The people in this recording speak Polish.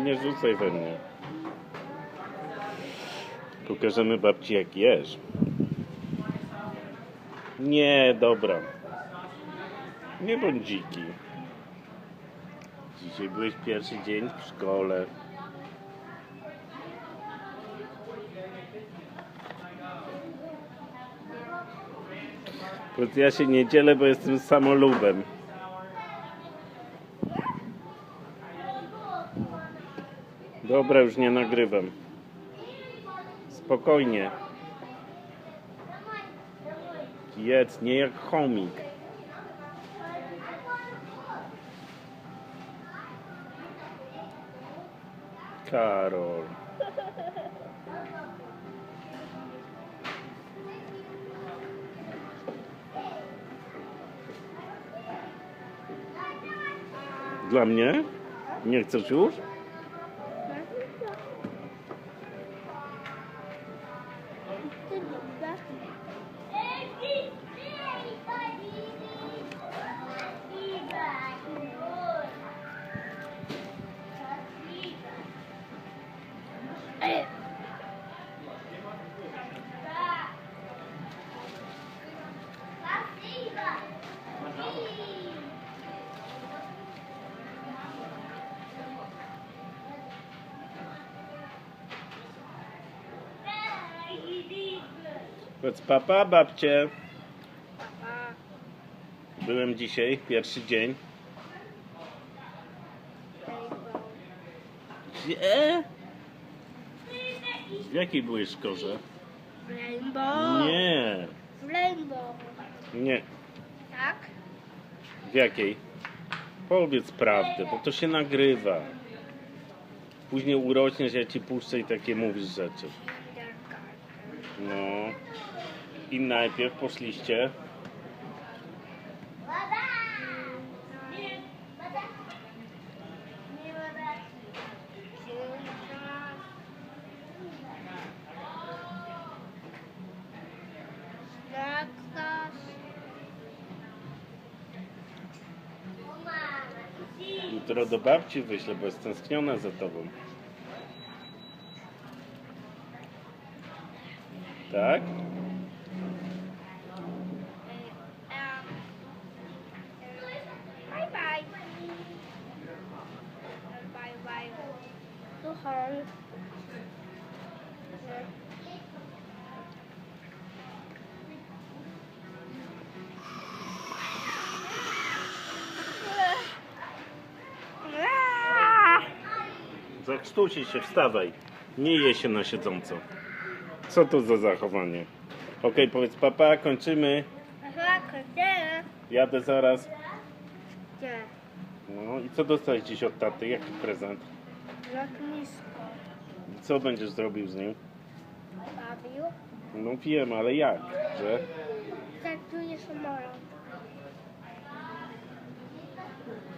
nie rzucaj we mnie. Pokażemy babci jak jesz. Nie, dobra. Nie bądź dziki. Dzisiaj byłeś pierwszy dzień w szkole. Bo ja się nie dzielę, bo jestem samolubem. Dobra, już nie nagrywam. Spokojnie. Jedz, nie jak chomik. Karol. Dla mnie? Nie chcesz już? Huh? Hey! Powiedz papa, babcie. Byłem dzisiaj, pierwszy dzień. Gdzie? W jakiej byłeś szkole? Rainbow. Nie, Rainbow. nie. Tak? W jakiej? Powiedz prawdę, bo to się nagrywa. Później urośniesz, ja ci puszczę i takie mówisz rzeczy. No. I najpierw poszliście. Jutro do babci wyślę, bo jest tęskniona za tobą. Tak? Zakrztusi się, wstawaj. Nie je się na siedząco. Co to za zachowanie? Okej, powiedz papa, kończymy. Aha, kończymy. Jadę zaraz. Gdzie? No i co dostałeś dziś od taty? Jaki prezent? Lotnisko. Co będziesz zrobił z nim? Bawił? No wiem, ale jak? Że?